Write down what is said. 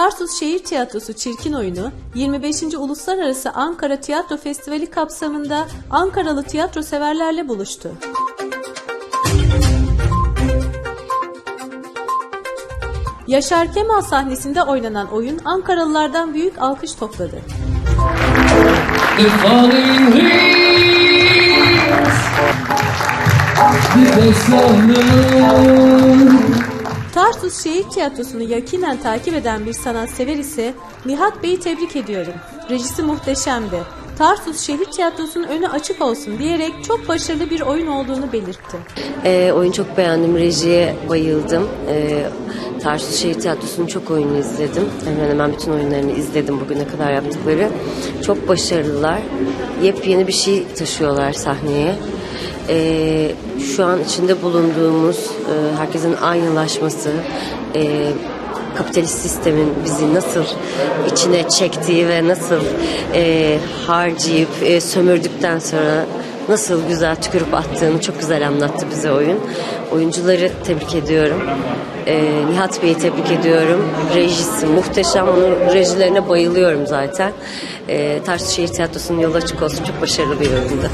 Tarsus Şehir Tiyatrosu Çirkin Oyunu 25. Uluslararası Ankara Tiyatro Festivali kapsamında Ankaralı tiyatro severlerle buluştu. Yaşar Kemal sahnesinde oynanan oyun Ankaralılardan büyük alkış topladı. The. Tarsus Şehir Tiyatrosu'nu yakinen takip eden bir sanatsever ise Nihat Bey'i tebrik ediyorum. Rejisi muhteşemdi. Tarsus Şehir Tiyatrosu'nun önü açık olsun diyerek çok başarılı bir oyun olduğunu belirtti. Ee, oyun çok beğendim, rejiye bayıldım. Ee, Tarsus Şehir Tiyatrosu'nun çok oyununu izledim. Hemen hemen bütün oyunlarını izledim bugüne kadar yaptıkları. Çok başarılılar. Yepyeni bir şey taşıyorlar sahneye. Ee, şu an içinde bulunduğumuz e, herkesin aynılaşması, e, kapitalist sistemin bizi nasıl içine çektiği ve nasıl e, harcayıp e, sömürdükten sonra nasıl güzel tükürüp attığını çok güzel anlattı bize oyun. Oyuncuları tebrik ediyorum. E, Nihat Bey'i tebrik ediyorum. Rejisi muhteşem. Onun rejilerine bayılıyorum zaten. E, Tarsus Şehir Tiyatrosu'nun yolu açık olsun. Çok başarılı bir oyundu.